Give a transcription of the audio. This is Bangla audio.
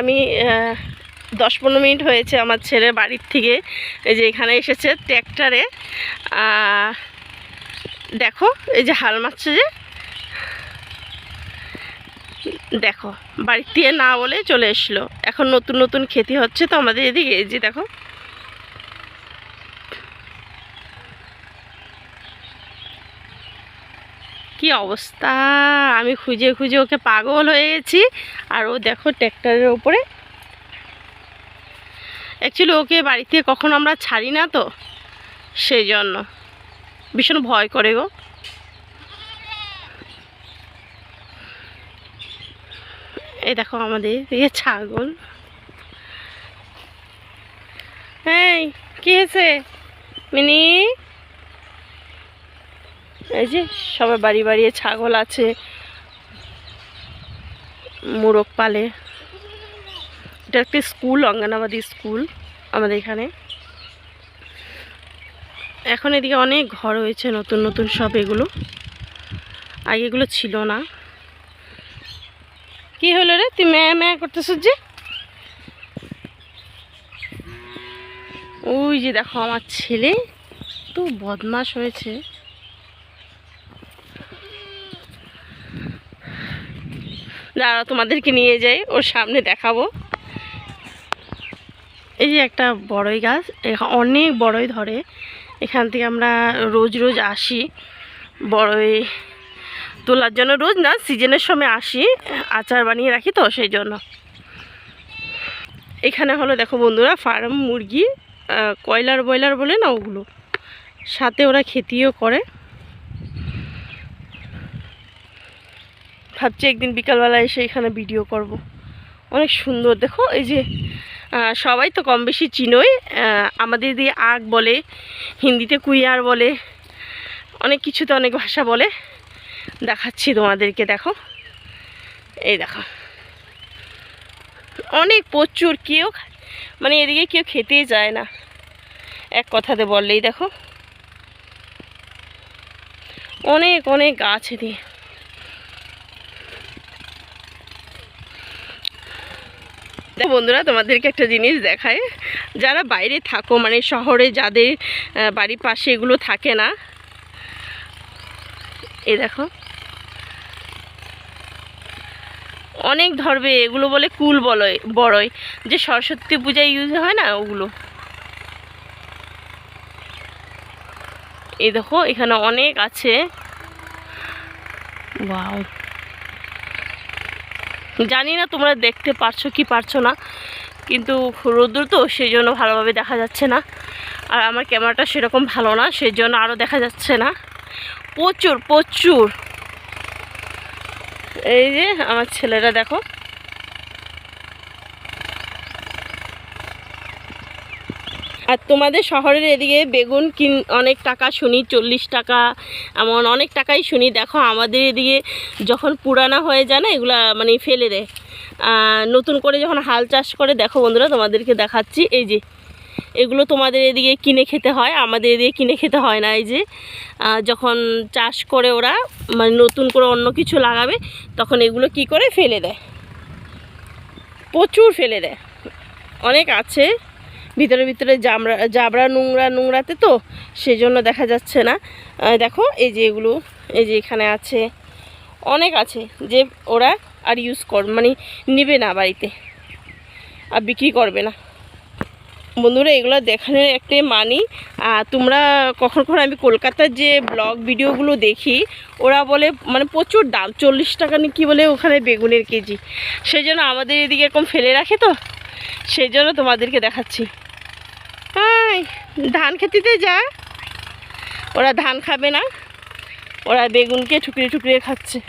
আমি দশ পনেরো মিনিট হয়েছে আমার ছেলে বাড়ির থেকে। এই যে এখানে এসেছে ট্র্যাক্টরে। দেখো, এই যে হাল মারছে যে। দেখো, বাড়ির থেকে না বলে চলে এসলো এখন নতুন নতুন খেতে হচ্ছে তো আমাদের এদিকে। এই যে দেখো কি অবস্থা? আমি খুঁজে খুঁজে ওকে পাগল হয়ে গেছি আর ও দেখো ট্র্যাক্টরের ওপরে। অ্যাকচুয়ালি ওকে বাড়ি থেকে কখনো আমরা ছাড়ি না তো। সেই জন্য ভীষণ ভয় করে গো। এই দেখো আমাদের দিকে ছাগল। হ্যাঁ কি হয়েছে? মিনি? এই যে সবাই বাড়ি বাড়িয়ে ছাগল আছে, মোরগ পালে। এটা একটি স্কুল, অঙ্গনাবাদী স্কুল আমাদের এখানে। এখন এদিকে অনেক ঘর হয়েছে, নতুন নতুন সব এগুলো। আগে এগুলো ছিল না। কি হলো রে? তুই ম্যা ম্যা করতেছ যে? ওই যে দেখো আমার ছেলে, তো বদমাস হয়েছে। দাঁড়াও, তোমাদেরকে নিয়ে যাই, ওর সামনে দেখাবো। এই যে একটা বড়ই গাছ অনেক বড়ই ধরে। এখান থেকে আমরা রোজ রোজ আসি বড়ই। তোলার জন্য রোজ না, সিজনের সময় আসি, আচার বানিয়ে রাখি তো, সেই জন্য। এখানে হলো, দেখো বন্ধুরা, ফার্ম মুরগি কয়লার বয়লার বলে না ওগুলো? সাথে ওরা খেতিও করে। ভাবছি একদিন বিকালবেলা এসে এখানে ভিডিও করব। অনেক সুন্দর। দেখো, এই যে সবাই তো কম বেশি চিনোই। আমাদের দিয়ে আগ বলে, হিন্দিতে কুইয়ার বলে, অনেক কিছুতে অনেক ভাষা বলে। দেখাচ্ছি তোমাদেরকে, দেখো। এই দেখো। অনেক প্রচুর, কেউ মানে এদিকে কেউ খেতেই যায় না। এক কথাতে বললেই দেখো। অনেক অনেক গাছ এদিকে। বন্ধুরা, তোমাদেরকে একটা জিনিস দেখায় যারা বাইরে থাকো মানে শহরে যাদের বাড়ির পাশে এগুলো থাকে না, এ দেখো। অনেক ধরবে, এগুলো বলে কুল বলয় বড়ই যে সরস্বতী পূজায় ইউজ হয় না, ওগুলো। এই দেখো, এখানে অনেক আছে। ওয়াও। জানি না তোমরা দেখতে পারছ কি পারছ না, কিন্তু রোদ্দুর তো সেই জন্য ভালোভাবে দেখা যাচ্ছে না। আর আমার ক্যামেরাটা সেরকম ভালো না সেই জন্য আরও দেখা যাচ্ছে না। প্রচুর প্রচুর। এই যে আমার ছেলেরা দেখো। আর তোমাদের শহরের এদিকে বেগুন কিন অনেক টাকা, শুনি চল্লিশ টাকা, এমন অনেক টাকাই শুনি। দেখো আমাদের এদিকে যখন পুরানা হয়ে যায় না, এগুলা মানে ফেলে দেয়। নতুন করে যখন হাল চাষ করে, দেখো বন্ধুরা, তোমাদেরকে দেখাচ্ছি। এই যে, এগুলো তোমাদের এদিকে কিনে খেতে হয়, আমাদের এদিকে কিনে খেতে হয় না। এই যে যখন চাষ করে ওরা মানে নতুন করে অন্য কিছু লাগাবে, তখন এগুলো কি করে? ফেলে দেয়। প্রচুর ফেলে দেয়। অনেক আছে। ভিতরে ভিতরে জাবড়া জাবড়া নোংরা নোংরাতে তো সেই জন্য দেখা যাচ্ছে না। দেখো, এই যে এগুলো, এই যে এখানে আছে, অনেক আছে যে ওরা আর ইউজ কর মানে নেবে না বাড়িতে আর বিক্রি করবে না। বন্ধুরা, এগুলো দেখানোর একটাই মানি। আর তোমরা কখন কখন আমি কলকাতার যে ব্লগ ভিডিওগুলো দেখি, ওরা বলে মানে প্রচুর দাম, চল্লিশ টাকা না কি বলে ওখানে বেগুনের কেজি। সেই জন্য আমাদের এদিকে এরকম ফেলে রাখে তো। সেই জন্য তোমাদেরকে দেখাচ্ছি। ধান খেতিতে যা। ওরা ধান খাবে না। ওরা বেগুনকে ঠুকরে ঠুকরে খাচ্ছে।